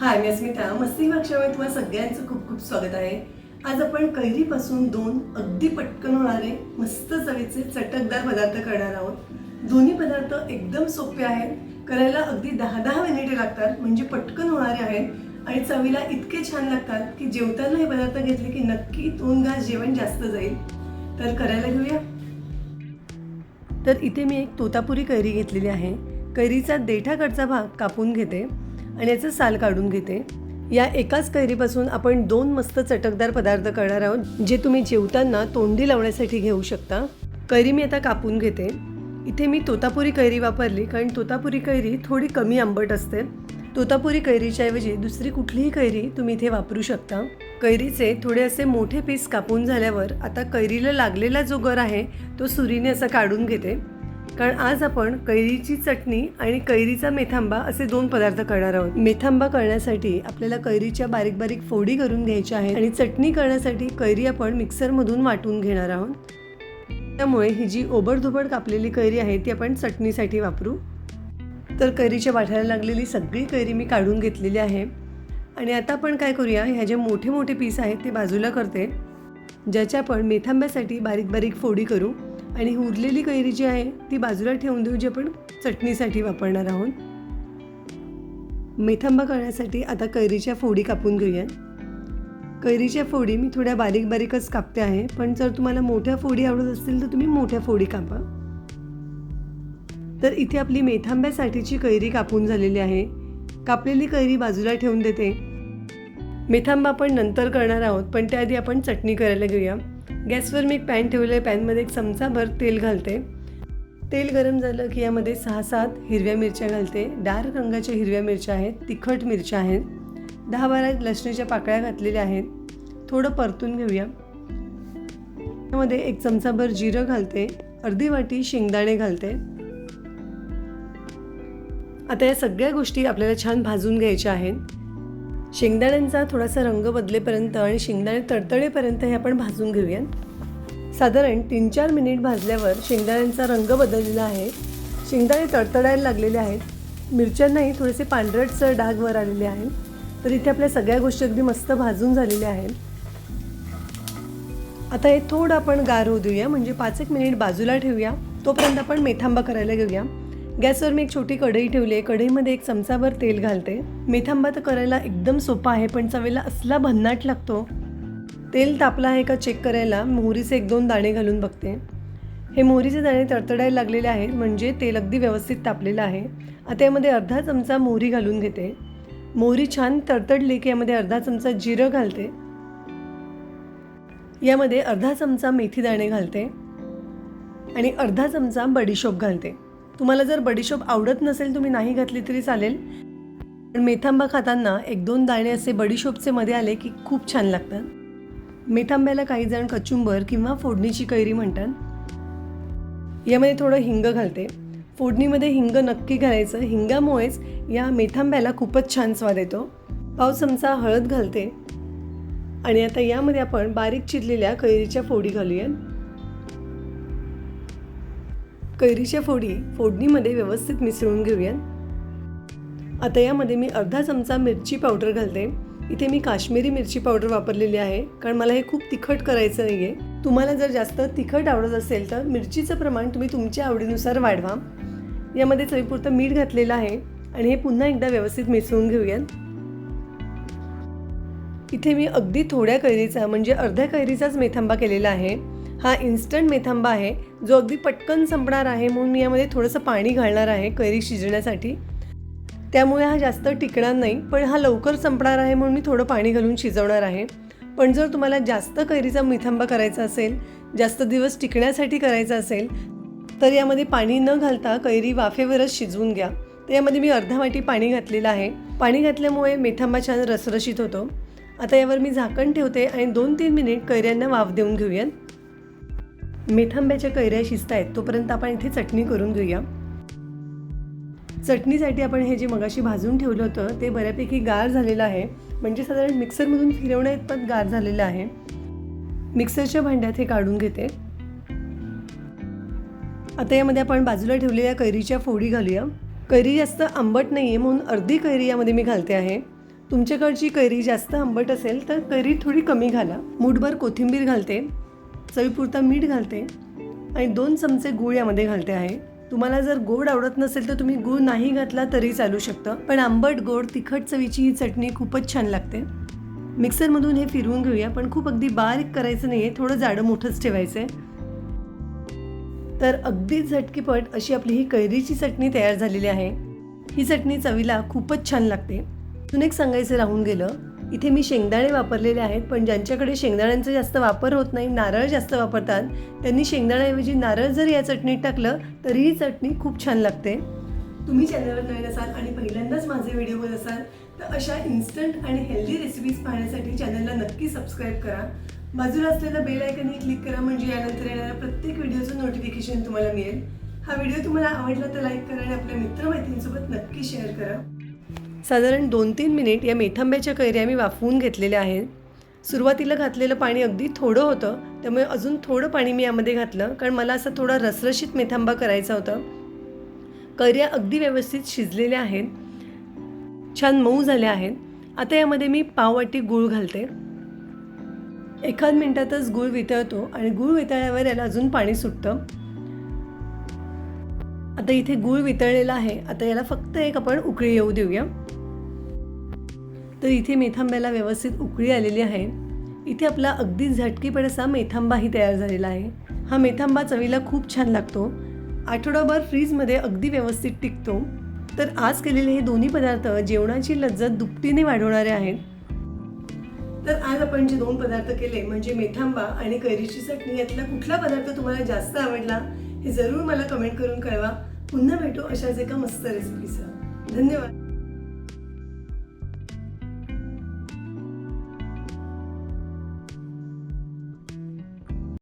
हाय मी अस्मिता. मस्ती कक्षामध्ये तुम्हाला सगळ्यांचं खूप खूप स्वागत आहे. आज आपण कैरीपासून दोन अगदी पटकन होणारे मस्त चवीचे चटकदार पदार्थ करणार आहोत. दोन्ही पदार्थ एकदम सोपे आहेत. करायला अगदी दहा दहा मिनिटे लागतात म्हणजे पटकन होणारे आहेत. आणि चवीला इतके छान लागतात की जेवताना हे पदार्थ घेतले की नक्की दोन घास जेवण जास्त जाईल. तर करायला घेऊया. तर इथे मी एक तोतापुरी कैरी घेतलेली आहे. कैरीचा देठाकडचा भाग कापून घेते. आणि याचं साल काढून घेते. या एकाच कैरीपासून आपण दोन मस्त चटकदार पदार्थ करणार आहोत जे तुम्ही जेवताना तोंडी लावण्यासाठी घेऊ शकता. कैरी मी आता कापून घेते. इथे मी तोतापुरी कैरी वापरली कारण तोतापुरी कैरी थोडी कमी आंबट असते. तोतापुरी कैरीच्या ऐवजी दुसरी कुठलीही कैरी तुम्ही इथे वापरू शकता. कैरीचे थोडे असे मोठे पीस कापून झाल्यावर आता कैरीला लागलेला जो गर आहे तो सुरीने असा काढून घेते. कारण आज आपण कैरीची चटणी आणि कैरीचा मेथांबा असे दोन पदार्थ करणार आहोत. मेथांबा करण्यासाठी आपल्याला कैरीच्या बारीक बारीक फोडी करून घ्यायच्या आहेत आणि चटणी करण्यासाठी कैरी आपण मिक्सरमधून वाटून घेणार आहोत. त्यामुळे ही जी ओबडधोबड कापलेली कैरी आहे ती आपण चटणीसाठी वापरू. तर कैरीच्या वाठायला लागलेली सगळी कैरी मी काढून घेतलेली आहे. आणि आता आपण काय करूया ह्या जे मोठे मोठे पीस आहेत ते बाजूला करते ज्याच्या आपण मेथांब्यासाठी बारीक बारीक फोडी करू. आणि उरलेली कैरी जी आहे ती बाजूला ठेवून देऊ जी आपण चटणीसाठी वापरणार आहोत. मेथांबा करण्यासाठी आता कैरीच्या फोडी कापून घेऊया कैरीच्या फोडी मी थोड्या बारीक बारीकच कापते आहे पण जर तुम्हाला मोठ्या फोडी आवडत असतील तर तुम्ही मोठ्या फोडी कापा. तर इथे आपली मेथांब्यासाठीची कैरी कापून झालेली आहे. कापलेली कैरी बाजूला ठेवून देते. मेथांबा आपण नंतर करणार आहोत पण त्याआधी आपण चटणी करायला घेऊया. गॅसवर मी एक पॅन ठेवलं आहे पॅनमध्ये एक चमचाभर तेल घालते. तेल गरम झालं की यामध्ये सहा सात हिरव्या मिरच्या घालते. डार्क रंगाच्या हिरव्या मिरच्या आहेत तिखट मिरच्या आहेत. दहा बारा लसणीच्या पाकळ्या घातलेल्या आहेत. थोडं परतून घेऊया. त्यामध्ये एक चमचाभर जिरं घालते. अर्धी वाटी शेंगदाणे घालते. आता या सगळ्या गोष्टी आपल्याला छान भाजून घ्यायच्या आहेत. शेंगदाण्यांचा थोडासा रंग बदलेपर्यंत आणि शेंगदाणे तडतळेपर्यंत हे आपण भाजून घेऊया साधारण तीन चार मिनिट भाजल्यावर शेंगदाण्यांचा रंग बदललेला आहे. शेंगदाणे तडतडायला लागलेले आहेत. मिरच्यांनाही थोडेसे पांढरटसर डाग वर आलेले आहेत. तर इथे आपल्या सगळ्या गोष्टी अगदी मस्त भाजून झालेल्या आहेत. आता हे थोडं आपण गार होऊ देऊया. म्हणजे पाच एक मिनिट बाजूला ठेवूया. तोपर्यंत आपण मेथांबा करायला घेऊया. गॅसवर मी एक छोटी कढई ठेवली आहे. कढईमध्ये एक चमचाभर तेल घालते. मेथांबा तर करायला एकदम सोपा आहे पण चवेला असला भन्नाट लागतो. तेल तापलं आहे का चेक करायला. मोहरीचे एक दोन दाणे घालून बघते. हे मोहरीचे दाणे तडतडायला लागलेले आहेत म्हणजे तेल अगदी व्यवस्थित तापलेलं आहे. आता यामध्ये अर्धा चमचा मोहरी घालून घेते. मोहरी छान तडतडली की यामध्ये अर्धा चमचा जिरं घालते. यामध्ये अर्धा चमचा मेथी दाणे घालते. आणि अर्धा चमचा बडीशोप घालते. तुम्हाला जर बडीशोप आवडत नसेल तुम्ही नाही घातली तरी चालेल. पण मेथांबा खाताना एक दोन दाणे असे बडीशोपचे मध्ये आले की खूप छान लागतात. मेथांब्याला काही जण कचुंबर किंवा फोडणीची कैरी म्हणतात. यामध्ये थोडं हिंग घालते. फोडणीमध्ये हिंग नक्की घालायचं. हिंगामुळेच या मेथांब्याला खूपच छान स्वाद येतो. पाव चमचा हळद घालते. आणि आता यामध्ये आपण बारीक चिरलेल्या कैरीच्या फोडी घालूया कैरीच्या फोडी फोडणीमध्ये व्यवस्थित मिसळून घेऊयात. आता यामध्ये मी अर्धा चमचा मिरची पावडर घालते. इथे मी काश्मीरी मिरची पावडर वापरलेली आहे कारण मला हे खूप तिखट करायचं नाही आहे तुम्हाला जर जास्त तिखट आवडत असेल तर मिरचीचं प्रमाण तुम्ही तुमच्या आवडीनुसार वाढवा. यामध्ये चवीपुरतं मीठ घातलेलं आहे आणि हे पुन्हा एकदा व्यवस्थित मिसळून घेऊयात. इथे मी अगदी थोड्या कैरीचा म्हणजे अर्ध्या कैरीचाच मेथांबा केलेला आहे. हा इन्स्टंट मेथांबा आहे जो अगदी पटकन संपणार आहे म्हणून मी यामध्ये थोडंसं पाणी घालणार आहे कैरी शिजण्यासाठी. त्यामुळे हा जास्त टिकणार नाही पण हा लवकर संपणार आहे म्हणून मी थोडं पाणी घालून शिजवणार आहे. पण जर तुम्हाला जास्त कैरीचा मिथांबा करायचा असेल जास्त दिवस टिकण्यासाठी करायचा असेल तर यामध्ये पाणी न घालता कैरी वाफेवरच शिजवून घ्या. तर यामध्ये मी अर्धा वाटी पाणी घातलेलं आहे. पाणी घातल्यामुळे मेथांबा छान रसरशीत होतो. आता यावर मी झाकण ठेवते आणि दोन तीन मिनिट कैऱ्यांना वाफ देऊन घेऊयात. मेथांब्याच्या कैऱ्या शिजत आहेत तोपर्यंत आपण इथे चटणी करून घेऊया. चटणीसाठी आपण हे जे मगाशी भाजून ठेवलं होतं ते बऱ्यापैकी गार झालेलं आहे. म्हणजे साधारण मिक्सरमधून फिरवण्या इतपत गार झालेलं आहे. मिक्सरच्या भांड्यात हे काढून घेते. आता यामध्ये आपण बाजूला ठेवलेल्या कैरीच्या फोडी घालूया. कैरी जास्त आंबट नाही आहे म्हणून अर्धी कैरी यामध्ये मी घालते आहे. तुमच्याकडची कैरी जास्त आंबट असेल तर कैरी थोडी कमी घाला. मूठभर कोथिंबीर घालते. चवीपुरता मीठ घालते आणि दोन चमचे गूळ यामध्ये घालते आहे. तुम्हाला जर गोड आवडत नसेल तर तुम्ही गूळ नाही घातला तरी चालू शकतं. पण आंबट गोड तिखट चवीची ही चटणी खूपच छान लागते. मिक्सरमधून हे फिरवून घेऊया पण खूप अगदी बारीक करायचं नाही आहे थोडं जाडं मोठंच ठेवायचं आहे तर अगदी झटकीपट अशी आपली ही कैरीची चटणी तयार झालेली आहे. ही चटणी चवीला खूपच छान लागते. अजून एक सांगायचं राहून गेलं इथे मी शेंगदाणे वापरलेले आहेत पण ज्यांच्याकडे शेंगदाण्यांचा जास्त वापर होत नाही नारळ जास्त वापरतात त्यांनी शेंगदाण्याऐवजी नारळ जर या चटणीत टाकलं तरी ही चटणी खूप छान लागते. तुम्ही चॅनलवर नवीन असाल आणि पहिल्यांदाच माझे व्हिडिओ बघत असाल तर अशा इन्स्टंट आणि हेल्दी रेसिपीज पाहण्यासाठी चॅनलला नक्की सबस्क्राईब करा. बाजूला असलेल्या बेल आयकनही क्लिक करा म्हणजे यानंतर येणाऱ्या प्रत्येक व्हिडिओचं नोटिफिकेशन तुम्हाला मिळेल. हा व्हिडिओ तुम्हाला आवडला तर लाईक करा आणि आपल्या मित्रमैत्रिणींसोबत नक्की शेअर करा. साधारण दोन तीन मिनिट या मेथांब्याच्या कैऱ्या मी वाफवून घेतलेल्या आहेत. सुरुवातीला घातलेलं पाणी अगदी थोडं होतं त्यामुळे अजून थोडं पाणी मी यामध्ये घातलं कारण मला असा थोडा रसरशीत मेथांबा करायचा होता. कैऱ्या अगदी व्यवस्थित शिजलेल्या आहेत. छान मऊ झाल्या आहेत. आता यामध्ये मी पाववाटी गूळ घालते. एखाद मिनटातच गूळ वितळतो आणि गूळ वितळल्यावर याला अजून पाणी सुटतं. आता इथे गूळ वितळलेला आहे. आता याला फक्त एक आपण उकळी येऊ देऊया. तर इथे मेथांब्याला व्यवस्थित उकळी आलेली आहे. इथे आपला अगदी झटकीपण असा मेथांबाही तयार झालेला आहे. हा मेथांबा चवीला खूप छान लागतो. आठवडाभर फ्रीजमध्ये अगदी व्यवस्थित टिकतो. तर आज केलेले हे दोन्ही पदार्थ जेवणाची लज्जत दुपटीने वाढवणारे आहेत. तर आज आपण जे दोन पदार्थ केले म्हणजे मेथांबा आणि कैरीची चटणी यातला कुठला पदार्थ तुम्हाला जास्त आवडला हे जरूर मला कमेंट करून कळवा. पुन्हा भेटू अशाच एका मस्त रेसिपीसह धन्यवाद.